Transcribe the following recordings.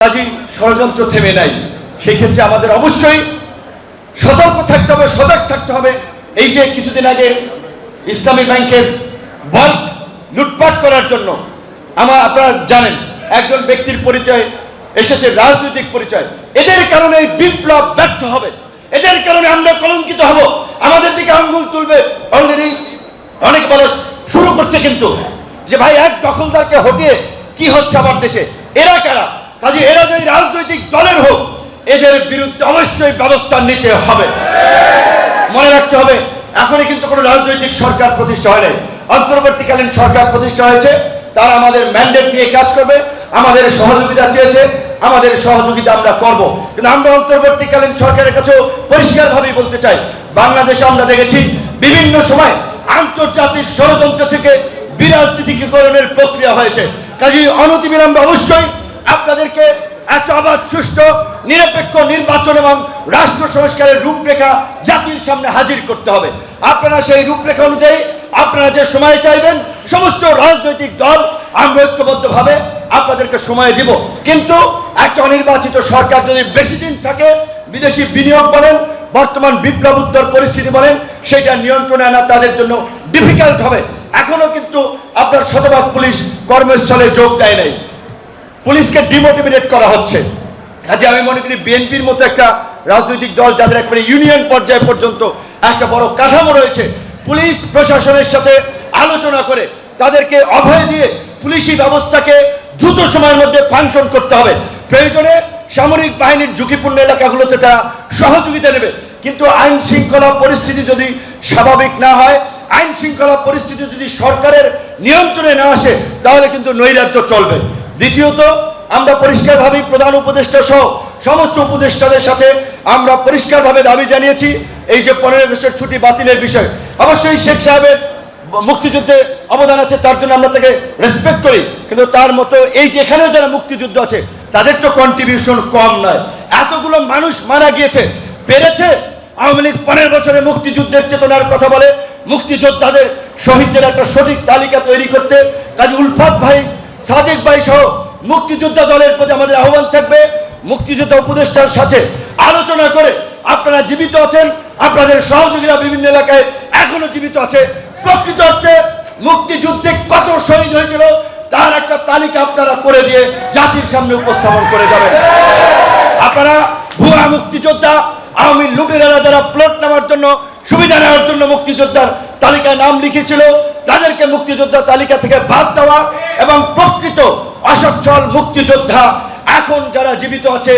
কাজী ষড়যন্ত্র থেমে নাই। সেই ক্ষেত্রে আমাদের অবশ্যই সতর্ক থাকতে হবে, সজাগ থাকতে হবে। এই যে কিছুদিন আগে ইসলামী ব্যাংকের বল লুটপাট করার জন্য আমার আপনারা জানেন, একজন ব্যক্তির পরিচয়, এসেছে রাজনৈতিক পরিচয়। এদের কারণে এই বিপ্লব ব্যর্থ হবে। এদের কারণে আমরা কলঙ্কিত হব। আমাদের দিকে আঙ্গুল তুলবে। অলরেডি অনেক মানুষ শুরু করছে কিন্তু যে ভাই এক দখলদারকে হটিয়ে কি হচ্ছে আমার দেশে? এরা কারা? কাজে এরা যে রাজনৈতিক দলের হোক, এদের বিরুদ্ধে অবশ্যই ব্যবস্থা নিতে হবে। মনে রাখতে হবে, এখনই কিন্তু কোনো রাজনৈতিক সরকার প্রতিষ্ঠা হয় নাই। অন্তর্বর্তীকালীন সরকার প্রতিষ্ঠা হয়েছে, তারা আমাদের ম্যান্ডেট নিয়ে কাজ করবে, আমাদের সহযোগিতা চেয়েছে, আমাদের সহযোগিতা আমরা করব। কিন্তু আমরা অন্তর্বর্তীকালীন সরকারের কাছেও পরিষ্কারভাবেই বলতে চাই, বাংলাদেশে আমরা দেখেছি বিভিন্ন সময় আন্তর্জাতিক ষড়যন্ত্র থেকে বিরাজনীতিকরণের প্রক্রিয়া হয়েছে। কাজে অনতিবিলম্বে অবশ্যই আপনাদেরকে একটা অবাধ, সুষ্ঠু, নিরপেক্ষ নির্বাচন এবং রাষ্ট্র সংস্কারের রূপরেখা জাতির সামনে হাজির করতে হবে। আপনারা সেই রূপরেখা অনুযায়ী আপনারা যে সময় চাইবেন, সমস্ত রাজনৈতিক দল আমরা ঐক্যবদ্ধভাবে আপনাদেরকে সময় দিব। কিন্তু একটা অনির্বাচিত সরকার যদি বেশি দিন থাকে, বিদেশি বিনিয়োগ বলেন, বর্তমান বিপ্লব উত্তর পরিস্থিতি বলেন, সেটা নিয়ন্ত্রণে আনা তাদের জন্য ডিফিকাল্ট হবে। এখনও কিন্তু আপনার শতভাগ পুলিশ কর্মস্থলে যোগ দেয় নাই। পুলিশকে ডিমোটিভেট করা হচ্ছে। কাজে আমি মনে করি বিএনপির মতো একটা রাজনৈতিক দল, যাদের একবারে ইউনিয়ন পর্যায়ে পর্যন্ত একটা বড় কাঠামো রয়েছে, পুলিশ প্রশাসনের সাথে আলোচনা করে তাদেরকে অভয় দিয়ে পুলিশি ব্যবস্থাকে দ্রুত সময়ের মধ্যে ফাংশন করতে হবে। প্রয়োজনে সামরিক বাহিনীর ঝুঁকিপূর্ণ এলাকাগুলোতে তারা সহযোগিতা নেবে। কিন্তু আইন শৃঙ্খলা পরিস্থিতি যদি স্বাভাবিক না হয়, আইন শৃঙ্খলা পরিস্থিতি যদি সরকারের নিয়ন্ত্রণে না আসে, তাহলে কিন্তু নৈরাজ্য চলবে। দ্বিতীয়ত, আমরা পরিষ্কারভাবেই প্রধান উপদেষ্টা সহ সমস্ত উপদেষ্টাদের সাথে আমরা পরিষ্কারভাবে দাবি জানিয়েছি, এই যে পনেরো আগস্টের ছুটি বাতিলের বিষয়। অবশ্যই শেখ সাহেবের মুক্তিযুদ্ধে অবদান আছে, তার জন্য আমরা তাকে রেসপেক্ট করি। কিন্তু তার মতো এই যে এখানেও যারা মুক্তিযুদ্ধ আছে, তাদের তো কন্ট্রিবিউশন কম নয়। এতগুলো মানুষ মারা গিয়েছে, পেরেছে? আওয়ামী লীগ পনেরো বছরে মুক্তিযুদ্ধের চেতনার কথা বলে, মুক্তিযোদ্ধাদের শহীদদের একটা সঠিক তালিকা তৈরি করতে, কাজী উলফাত ভাই সাদেক ভাই সহ মুক্তিযোদ্ধা দলের প্রতি আমাদের আহ্বান থাকবে। মুক্তিযোদ্ধা উপদেষ্টার সাথে আলোচনা করে আপনারা জীবিত আছেন, আপনাদের সহযোগীরা বিভিন্ন এলাকায় এখনও জীবিত আছে। প্রকৃত অর্থে মুক্তিযুদ্ধে কত শহীদ হয়েছিল তার একটা তালিকা আপনারা করে দিয়ে জাতির সামনে উপস্থাপন করে যাবেন। আপনারা ভুয়া মুক্তিযোদ্ধা, আওয়ামী লুটেরারা যারা প্লট নেওয়ার জন্য, সুবিধা নেওয়ার জন্য মুক্তিযোদ্ধার তালিকায় নাম লিখেছিল। তাদেরকে মুক্তিযোদ্ধা তালিকা থেকে বাদ দেওয়া এবং প্রকৃত অসচ্ছল মুক্তিযোদ্ধা এখন যারা জীবিত আছে,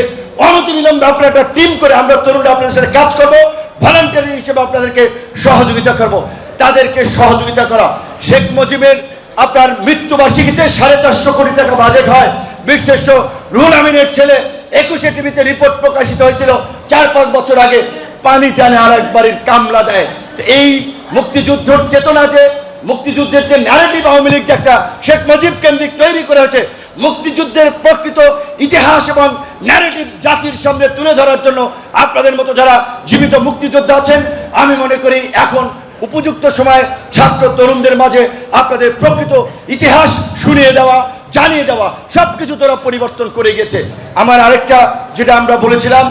অনতিবিলম্বে আপনারা একটা টিম করে আমরা তরুণরা আপনাদের সাথে কাজ করব ভলান্টিয়ারি হিসেবে আপনাদেরকে সহযোগিতা করব। তাদেরকে সহযোগিতা করা। শেখ মুজিবের আপনার মৃত্যুবার্ষিকীতে সাড়ে চারশো কোটি টাকা বাজেট হয়। বীরশ্রেষ্ঠ রুহুল আমিনের ছেলে একুশে টিভিতে রিপোর্ট প্রকাশিত হয়েছিল চার পাঁচ বছর আগে। পানি টানে আর একবারের কামলা দেয়। তো এই মুক্তিযুদ্ধর চেতনা যে মুক্তিযুদ্ধের যে ন্যারেটিভ আওয়ামী লীগ যে একটা শেখ মুজিব কেন্দ্রিক তৈরি করে হয়েছে মুক্তিযুদ্ধের প্রকৃত ইতিহাস এবং ন্যারেটিভ জাতির সামনে তুলে ধরার জন্য আপনাদের মতো যারা জীবিত মুক্তিযোদ্ধা আছেন, আমি মনে করি এখন উপযুক্ত সময় ছাত্র তরুণদের মাঝে আপনাদের প্রকৃত ইতিহাস শুনিয়ে দেওয়া, জানিয়ে দেওয়া সব কিছু তোরা পরিবর্তন করে গেছে। আমার আরেকটা যেটা আমরা বলেছিলাম,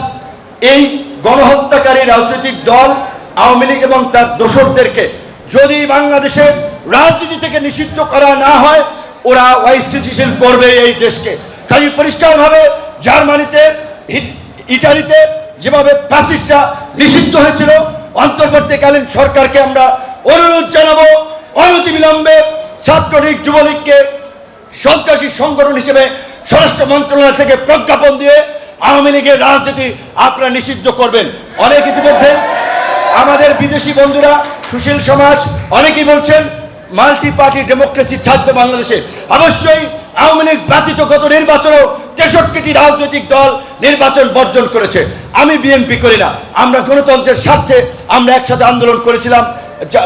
এই গণহত্যাকারী রাজনৈতিক দল আওয়ামী লীগ এবং তার দোসরদেরকে যদি বাংলাদেশে রাজনীতি থেকে নিষিদ্ধ করা না হয়, ওরা অস্থিতিশীল করবে এই দেশকে। কাজে পরিষ্কারভাবে জার্মানিতে ইটালিতে যেভাবে প্যাসিসটা নিষিদ্ধ হয়েছিল, অন্তর্বর্তীকালীন সরকারকে আমরা অনুরোধ জানাব অনতিবিলম্বে ছাত্রলীগ, যুবলীগকে সন্ত্রাসী সংগঠন হিসেবে স্বরাষ্ট্র মন্ত্রণালয় থেকে প্রজ্ঞাপন দিয়ে আওয়ামী লীগের রাজনীতি আপনারা নিষিদ্ধ করবেন। অনেক ইতিমধ্যে আমাদের বিদেশি বন্ধুরা, সুশীল সমাজ, অনেকেই বলছেন মাল্টি পার্টি ডেমোক্রেসি থাকবে বাংলাদেশে। অবশ্যই আওয়ামী লীগ ব্যতীত গত নির্বাচনেও তেষট্টিটি রাজনৈতিক দল নির্বাচন বর্জন করেছে। আমি বিএনপি করি না। আমরা গণতন্ত্রের স্বার্থে আমরা একসাথে আন্দোলন করেছিলাম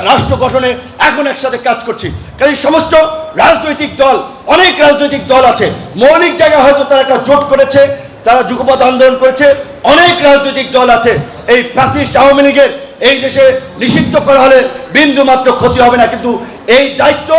রাষ্ট্র গঠনে এখন একসাথে কাজ করছি। কাজে সমস্ত রাজনৈতিক দল, অনেক রাজনৈতিক দল আছে। মৌলিক জায়গায় হয়তো তারা একটা জোট করেছে, তারা যুগপথ আন্দোলন করেছে, অনেক রাজনৈতিক দল আছে। এই ফ্যাসিস্ট আওয়ামী লীগের এই দেশে নিষিদ্ধ করা হলে বিন্দু মাত্র ক্ষতি হবে না, কিন্তু এই দায়িত্ব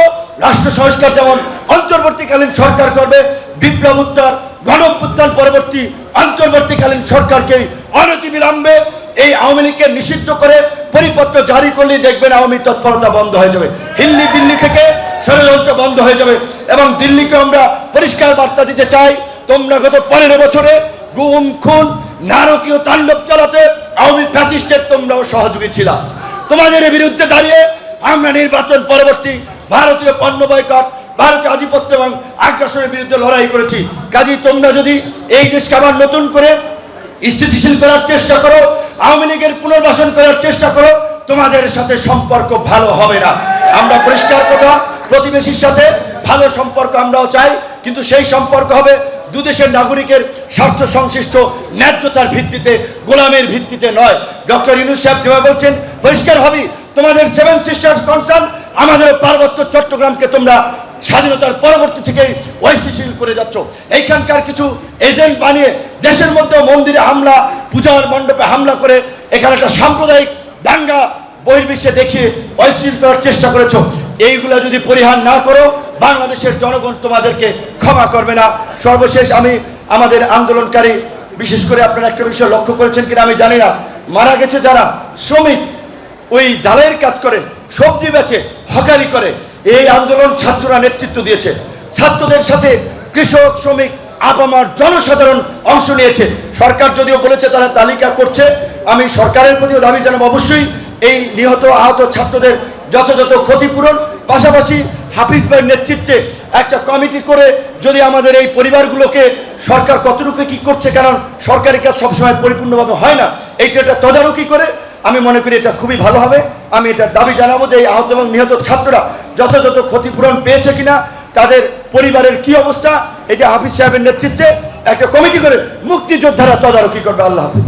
রাষ্ট্র সংস্কার যেমন অন্তর্বর্তীকালীন সরকার করবে, বিপ্লব উত্তর গণ অভ্যুত্থান পরবর্তী অন্তর্বর্তীকালীন সরকারকে অনতিবিলম্বে এই আওয়ামী লীগকে নিষিদ্ধ করে পরিপত্র জারি করলে দেখবেন আওয়ামী তৎপরতা বন্ধ হয়ে যাবে। হিল্লি দিল্লি থেকে ষড়যন্ত্র বন্ধ হয়ে যাবে এবং দিল্লিকে আমরা পরিষ্কার বার্তা দিতে চাই, তোমরা গত পনেরো বছরে গুম, খুন, নারকীয় তাণ্ডব চালাতে আওয়ামী ফ্যাসিস্টের তোমরাও সহযোগী ছিলা। তোমাদের বিরুদ্ধে দাঁড়িয়ে আমরা নির্বাচন পরবর্তী ভারতীয় পণ্য বয়কট, ভারতীয় আধিপত্য এবং আগ্রাসনের বিরুদ্ধে লড়াই করেছি। কাজী, তোমরা যদি এই দেশকে আবার নতুন করে স্থিতিশীল করার চেষ্টা করো, আওয়ামী লীগের পুনর্বাসন করার চেষ্টা করো, তোমাদের সাথে সম্পর্ক ভালো হবে না। আমরা পরিষ্কার কথা, প্রতিবেশীর সাথে ভালো সম্পর্ক আমরাও চাই, কিন্তু সেই সম্পর্ক হবে দুদেশের নাগরিকের স্বার্থ সংশ্লিষ্ট ন্যায্যতার ভিত্তিতে, গোলামের ভিত্তিতে নয়। ডক্টর ইনুস সাহেব যেভাবে বলছেন পরিষ্কারভাবেই তোমাদের সেভেন সিস্টার্স কনসার্ন আমাদের পার্বত্য চট্টগ্রামকে তোমরা স্বাধীনতার পরবর্তী থেকেই ঐতিহ্যশীল করে যাচ্ছ। এইখানকার কিছু এজেন্ট বানিয়ে দেশের মধ্যে মন্দিরে হামলা, পূজার মণ্ডপে হামলা করে এখানে একটা সাম্প্রদায়িক দাঙ্গা বহির্বিশ্বে দেখিয়ে ঐতিহ্য করার চেষ্টা করেছ। এইগুলো যদি পরিহার না করো বাংলাদেশের জনগণ তোমাদেরকে ক্ষমা করবে না। সর্বশেষ আমি আমাদের আন্দোলনকারী, বিশেষ করে আপনারা একটা বিষয় লক্ষ্য করেছেন কিনা আমি জানি না। মারা গেছে যারা শ্রমিক, ওই জালের কাজ করে, সবজি বেচে, হকারি করে, এই আন্দোলন ছাত্ররা নেতৃত্ব দিয়েছে। ছাত্রদের সাথে কৃষক, শ্রমিক, আপামার জনসাধারণ অংশ নিয়েছে। সরকার যদিও বলেছে তারা তালিকা করছে, আমি সরকারের প্রতিও দাবি জানাব অবশ্যই, এই নিহত আহত ছাত্রদের যথাযথ ক্ষতিপূরণ পাশাপাশি হাফিজ ভাইয়ের নেতৃত্বে একটা কমিটি করে যদি আমাদের এই পরিবারগুলোকে সরকার কতটুকু কি করছে, কারণ সরকারি কাজ সবসময় পরিপূর্ণভাবে হয় না, এইটা একটা তদারকি করে আমি মনে করি এটা খুবই ভালো হবে। আমি এটার দাবি জানাব যে এই আহত এবং নিহত ছাত্ররা যথাযথ ক্ষতিপূরণ পেয়েছে কিনা, তাদের পরিবারের কি অবস্থা এটা হাফিজ সাহেবের নেতৃত্বে একটা কমিটি করে মুক্তিযোদ্ধারা তদারকি করবে। আল্লাহ হাফিজ।